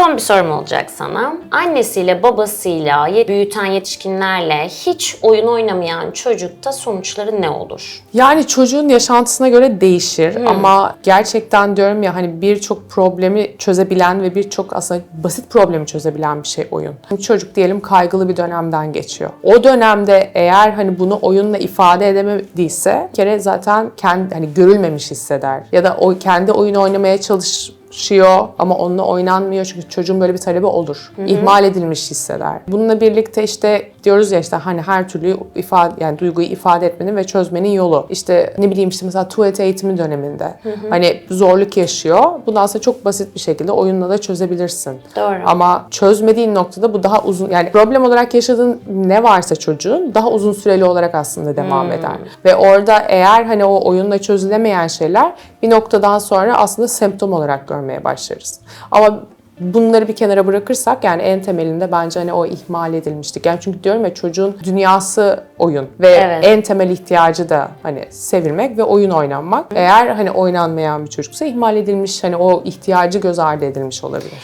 Son bir sorum olacak sana. Annesiyle babasıyla büyüten yetişkinlerle hiç oyun oynamayan çocukta sonuçları ne olur? Yani çocuğun yaşantısına göre değişir ama gerçekten diyorum ya hani birçok problemi çözebilen ve birçok aslında basit problemi çözebilen bir şey oyun. Çocuk diyelim kaygılı bir dönemden geçiyor. O dönemde eğer hani bunu oyunla ifade edemediyse bir kere zaten kendi hani görülmemiş hisseder ya da o kendi oyun oynamaya çalış çalışıyor ama onunla oynanmıyor çünkü çocuğun böyle bir talebi olur. İhmal edilmiş hisseder. Bununla birlikte işte diyoruz ya işte hani her türlü ifade yani duyguyu ifade etmenin ve çözmenin yolu. İşte ne bileyim işte mesela tuvalet eğitimi döneminde hani zorluk yaşıyor. Bundan sonra çok basit bir şekilde oyunla da çözebilirsin. Doğru. Ama çözmediğin noktada bu daha uzun yani problem olarak yaşadığın ne varsa çocuğun daha uzun süreli olarak aslında devam eder. Ve orada eğer hani o oyunla çözülemeyen şeyler bir noktadan sonra aslında semptom olarak görmeye başlarız. Ama bunları bir kenara bırakırsak yani en temelinde bence hani o ihmal edilmiştik. Yani çünkü diyorum ya çocuğun dünyası oyun ve Evet. en temel ihtiyacı da hani sevilmek ve oyun oynanmak. Eğer hani oynanmayan bir çocuksa ihmal edilmiş hani o ihtiyacı göz ardı edilmiş olabilir.